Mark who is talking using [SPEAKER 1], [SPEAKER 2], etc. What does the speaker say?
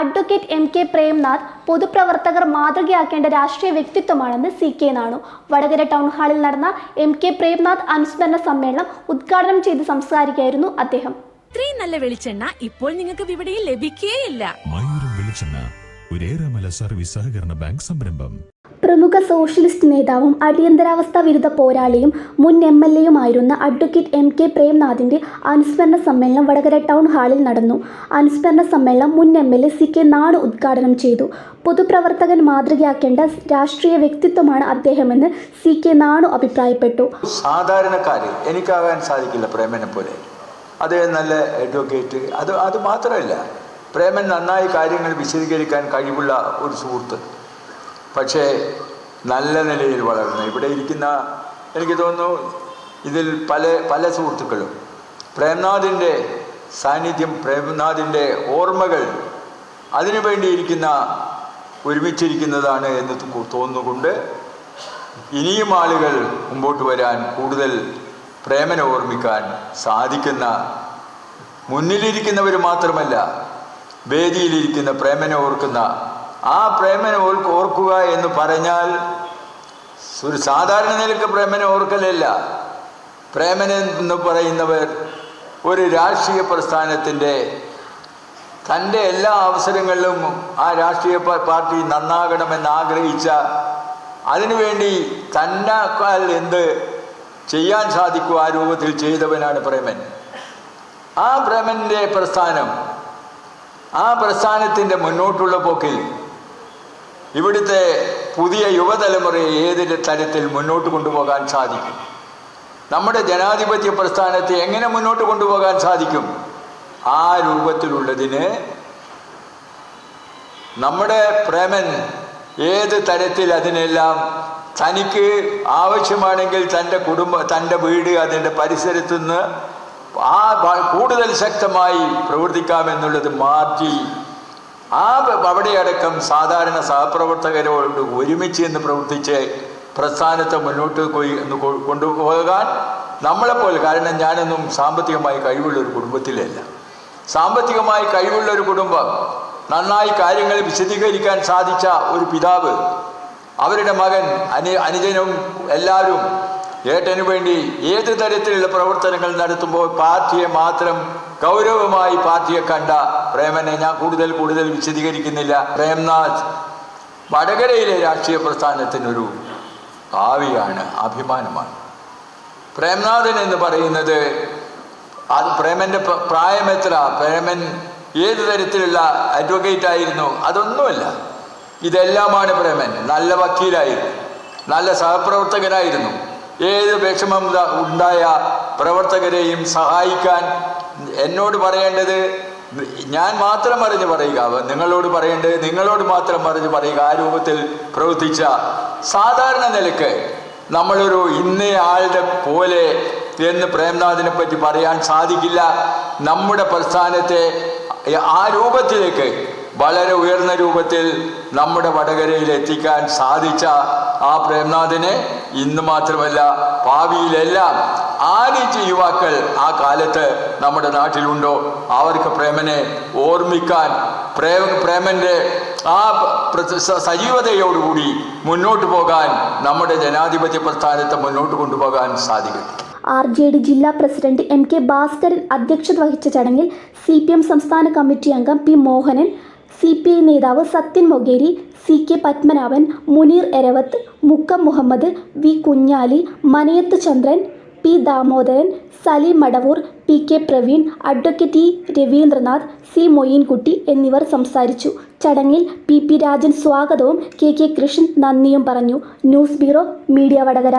[SPEAKER 1] Advocate M K Premnath പൊതുപ്രവർത്തകർ മാതൃകയാക്കേണ്ട രാഷ്ട്രീയ വ്യക്തിത്വമാണെന്ന് C K Nanu. Vadakara town ഹാളിൽ നടന്ന എം കെ പ്രേംനാഥ് അനുസ്മരണ സമ്മേളനം ഉദ്ഘാടനം ചെയ്ത് സംസാരിക്കുകയായിരുന്നു അദ്ദേഹം.
[SPEAKER 2] ഇത്രയും നല്ല വെളിച്ചെണ്ണ ഇപ്പോൾ നിങ്ങൾക്ക് വിപണിയിൽ ലഭിക്കുകയില്ല
[SPEAKER 3] മയൂരം വെളിച്ചെണ്ണ ഒരേറെമല സർവീസ് സഹകരണ ബാങ്ക് സംരംഭം.
[SPEAKER 1] പ്രമുഖ സോഷ്യലിസ്റ്റ് നേതാവും അടിയന്തരാവസ്ഥ വിരുദ്ധ പോരാളിയും മുൻ എം എൽ എയുമായിരുന്ന അഡ്വക്കേറ്റ് എം കെ പ്രേംനാഥിന്റെ അനുസ്മരണ സമ്മേളനം വടകര ടൗൺ ഹാളിൽ നടന്നു. അനുസ്മരണ സമ്മേളനം മുൻ M L A C K നാട് ഉദ്ഘാടനം ചെയ്തു. പൊതുപ്രവർത്തകൻ മാതൃകയാക്കേണ്ട രാഷ്ട്രീയ വ്യക്തിത്വമാണ് അദ്ദേഹമെന്ന് സി കെ നാണു അഭിപ്രായപ്പെട്ടു.
[SPEAKER 4] സാധാരണക്കാര് എനിക്കാകാൻ സാധിക്കില്ല പ്രേമനെ പോലെ. അദ്ദേഹം നല്ല അഡ്വക്കേറ്റ് അത് അത് മാത്രമല്ല പ്രേമൻ നന്നായി കാര്യങ്ങൾ വിശദീകരിക്കാൻ കഴിവുള്ള ഒരു സുഹൃത്ത്. പക്ഷേ നല്ല നിലയിൽ വളർന്നു. ഇവിടെ ഇരിക്കുന്ന എനിക്ക് തോന്നുന്നു ഇതിൽ പല പല സുഹൃത്തുക്കളും. പ്രേംനാഥിന്റെ സാന്നിധ്യം പ്രേംനാഥിന്റെ ഓർമ്മകൾ അതിനു വേണ്ടിയിരിക്കുന്ന ഒരുമിച്ചിരിക്കുന്നതാണ് എന്ന് തോന്നുകൊണ്ട് ഇനിയും ആളുകൾ മുമ്പോട്ട് വരാൻ കൂടുതൽ പ്രേമനെ ഓർമ്മിക്കാൻ സാധിക്കുന്ന മുന്നിലിരിക്കുന്നവർ മാത്രമല്ല വേദിയിലിരിക്കുന്ന പ്രേമനെ ഓർക്കുന്ന ആ പ്രേമനെ ഓർക്കുക എന്ന് പറഞ്ഞാൽ ഒരു സാധാരണ നിലയ്ക്ക് പ്രേമനെ ഓർക്കലല്ല. പ്രേമൻ എന്ന് പറയുന്നവർ ഒരു രാഷ്ട്രീയ പ്രസ്ഥാനത്തിന്റെ തന്റെ എല്ലാ അവസരങ്ങളിലും ആ രാഷ്ട്രീയ പാർട്ടി നന്നാകണമെന്ന് ആഗ്രഹിച്ച അതിനുവേണ്ടി തന്നെക്കാൽ എന്ത് ചെയ്യാൻ സാധിക്കും ആ രൂപത്തിൽ ചെയ്തവനാണ് പ്രേമൻ. ആ പ്രേമന്റെ പ്രസ്ഥാനം ആ പ്രസ്ഥാനത്തിന്റെ മുന്നോട്ടുള്ള പോക്കിൽ ഇവിടുത്തെ പുതിയ യുവതലമുറയെ ഏത് തരത്തിൽ മുന്നോട്ട് കൊണ്ടുപോകാൻ സാധിക്കും? നമ്മുടെ ജനാധിപത്യ പ്രസ്ഥാനത്തെ എങ്ങനെ മുന്നോട്ട് കൊണ്ടുപോകാൻ സാധിക്കും? ആ രൂപത്തിലുള്ളതിന് നമ്മുടെ പ്രേമൻ ഏത് തരത്തിൽ അതിനെല്ലാം തനിക്ക് ആവശ്യമാണെങ്കിൽ തന്റെ കുടുംബ തന്റെ വീട് അതിന്റെ പരിസരത്തുനിന്ന് ആ കൂടുതൽ ശക്തമായി പ്രവർത്തിക്കാമെന്നുള്ളത് മാറ്റി ആ അവിടെയടക്കം സാധാരണ സഹപ്രവർത്തകരോട് ഒരുമിച്ച് എന്ന് പ്രവർത്തിച്ച് പ്രസ്ഥാനത്തെ മുന്നോട്ട് പോയി എന്ന് കൊണ്ടുപോകാൻ നമ്മളെപ്പോലെ കാരണം ഞാനൊന്നും സാമ്പത്തികമായി കഴിവുള്ള ഒരു കുടുംബത്തിലല്ല. സാമ്പത്തികമായി കഴിവുള്ള ഒരു കുടുംബം നന്നായി കാര്യങ്ങൾ വിശദീകരിക്കാൻ സാധിച്ച ഒരു പിതാവ് അവരുടെ മകൻ അനു അനുജനും എല്ലാവരും ഏട്ടന് വേണ്ടി ഏത് തരത്തിലുള്ള പ്രവർത്തനങ്ങൾ നടത്തുമ്പോൾ പാർട്ടിയെ മാത്രം ഗൗരവമായി പാർട്ടിയെ കണ്ട പ്രേമനെ ഞാൻ കൂടുതൽ കൂടുതൽ വിശദീകരിക്കുന്നില്ല. പ്രേംനാഥ് വടകരയിലെ രാഷ്ട്രീയ പ്രസ്ഥാനത്തിനൊരു ഭാവിയാണ് അഭിമാനമാണ്. പ്രേംനാഥൻ എന്ന് പറയുന്നത് അത് പ്രേമന്റെ പ്ര- പ്രായം എത്ര? പ്രേമൻ ഏത് തരത്തിലുള്ള അഡ്വക്കേറ്റ് ആയിരുന്നു? അതൊന്നുമല്ല. ഇതെല്ലാമാണ് പ്രേമൻ. നല്ല വക്കീലായിരുന്നു. നല്ല സഹപ്രവർത്തകനായിരുന്നു. ഏത് വിഷമം ഉണ്ടായ പ്രവർത്തകരെയും സഹായിക്കാൻ എന്നോട് പറയേണ്ടത് ഞാൻ മാത്രം അറിഞ്ഞ് പറയുക. നിങ്ങളോട് പറയേണ്ടത് നിങ്ങളോട് മാത്രം അറിഞ്ഞ് പറയുക. ആ രൂപത്തിൽ പ്രവർത്തിച്ച സാധാരണ നിലയ്ക്ക് നമ്മളൊരു ഇന്ന ആളുടെ പോലെ എന്ന് പ്രേംനാഥിനെ പറ്റി പറയാൻ സാധിക്കില്ല. നമ്മുടെ പ്രസ്ഥാനത്തെ ആ രൂപത്തിലേക്ക് വളരെ ഉയർന്ന രൂപത്തിൽ നമ്മുടെ വടകരയിൽ എത്തിക്കാൻ സാധിച്ച ആ പ്രേംനാഥിനെ ഇന്ന് മാത്രമല്ല ഭാവിയിലെല്ലാം ആര് യുവാക്കൾ ആ കാലത്ത് നമ്മുടെ നാട്ടിലുണ്ടോ? അവർക്ക് പ്രേമനെ ഓർമ്മിക്കാൻ പ്രേമ പ്രേമന്റെ ആ സജീവതയോടുകൂടി മുന്നോട്ട് പോകാൻ നമ്മുടെ ജനാധിപത്യ പ്രസ്ഥാനത്തെ മുന്നോട്ട് കൊണ്ടുപോകാൻ സാധിക്കും.
[SPEAKER 1] ആർ ജെ ഡി ജില്ലാ പ്രസിഡന്റ് എം കെ ഭാസ്കരൻ അധ്യക്ഷത വഹിച്ച ചടങ്ങിൽ സി പി എം സംസ്ഥാന കമ്മിറ്റി അംഗം P Mohanan C P I നേതാവ് Sathyan Mogeri C K Padmanabhan Muneer Eravath Mukkam Muhammad V Kunhali Manayath Chandran P Damodaran Saleem Madavoor P K Praveen advocate E Raveendranath C Moyyankutty എന്നിവർ സംസാരിച്ചു. ചടങ്ങിൽ P P Rajan സ്വാഗതവും K K Krishnan നന്ദിയും പറഞ്ഞു. News bureau media Vadakara.